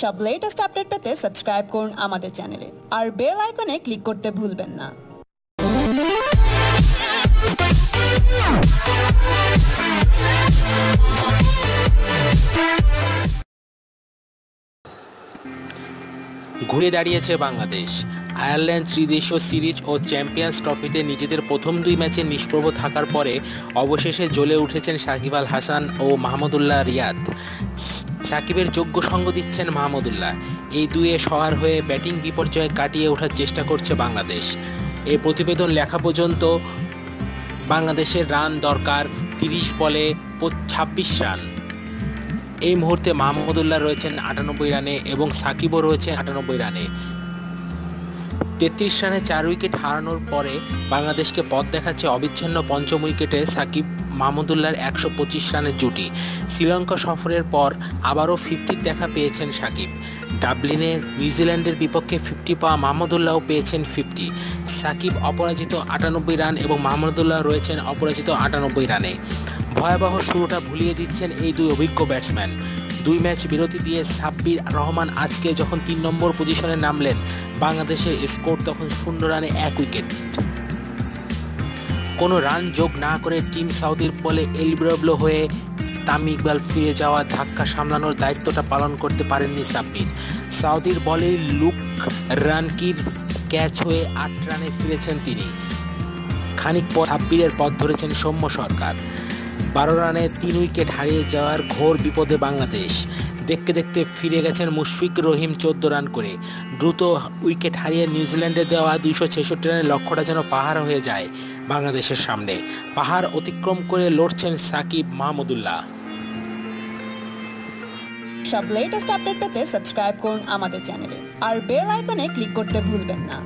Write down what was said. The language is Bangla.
সব লেটেস্ট আপডেট পেতে সাবস্ক্রাইব করুন আমাদের চ্যানেলে আর বেল আইকনে ক্লিক করতে ভুলবেন না। ঘুরে দাঁড়িয়েছে বাংলাদেশ। আয়ারল্যান্ড ত্রিদেশীয় সিরিজ ও চ্যাম্পিয়ন্স ট্রফিতে নিজেদের প্রথম দুই ম্যাচে নিষ্প্রভ থাকার পরে অবশেষে জ্বলে উঠেছেন সাকিব আল হাসান ও মাহমুদুল্লাহ রিয়াদ। সাকিবের যোগ্য সঙ্গ দিচ্ছেন মাহমুদুল্লাহ। এই দুয়ে সহার হয়ে ব্যাটিং বিপর্যয় কাটিয়ে ওঠার চেষ্টা করছে বাংলাদেশ। এই প্রতিবেদন লেখা পর্যন্ত বাংলাদেশের রান দরকার তিরিশ বলে ছাব্বিশ রান। এই মুহূর্তে মাহমুদুল্লাহ রয়েছেন আটানব্বই রানে এবং সাকিবও রয়েছে আটানব্বই রানে। তেত্রিশ রানে চার উইকেট হারানোর পরে বাংলাদেশকে পথ দেখাচ্ছে অবিচ্ছিন্ন পঞ্চম উইকেটে সাকিব। মাহমুদুল্লাহর একশো পঁচিশ রানের জুটি। শ্রীলঙ্কা সফরের পর আবারও ফিফটির দেখা পেয়েছেন সাকিব। ডাবলিনে নিউজিল্যান্ডের বিপক্ষে ফিফটি পাওয়া মাহমুদুল্লাহও পেয়েছেন ফিফটি। সাকিব অপরাজিত আটানব্বই রান এবং মাহমুদুল্লাহ রয়েছেন অপরাজিত আটানব্বই রানে। ভয়াবহ শুরুটা ভুলিয়ে দিচ্ছেন এই দুই অভিজ্ঞ ব্যাটসম্যান। দুই ম্যাচ বিরতি দিয়ে সাব্বির রহমান আজকে যখন তিন নম্বর পজিশনে নামলেন, বাংলাদেশের স্কোর তখন শূন্য রানে এক উইকেট। কোনো রান যোগ না করে টিম সাউদির বলে এলবিরবলো হয়ে তামি ইকবাল ফিরে যাওয়া ধাক্কা সামলানোর দায়িত্বটা পালন করতে পারেননি সাব্বির। সাউদির বলে লুক রানকির ক্যাচ হয়ে আট রানে ফিরেছেন তিনি। খানিক পর সাব্বিরের পথ ধরেছেন সৌম্য সরকার। বারো রানে তিন উইকেট হারিয়ে যাওয়ার ঘোর বিপদে বাংলাদেশ। দেখতে দেখতে ফিরে গেছেন মুশফিক রহিম চোদ্দ রান করে। দ্রুত উইকেট হারিয়ে নিউজিল্যান্ডে দেওয়া দুইশো ছেষট্টি রানের লক্ষ্যটা যেন পাহাড় হয়ে যায়। বাংলাদেশের সামনে। পাহাড় অতিক্রম করে লড়ছেন সাকিব মাহমুদুল্লাহ। সব লেটেস্ট আপডেট পেতে সাবস্ক্রাইব করুন আমাদের চ্যানেলে আর বেল আইকনে ক্লিক করতে ভুলবেন না।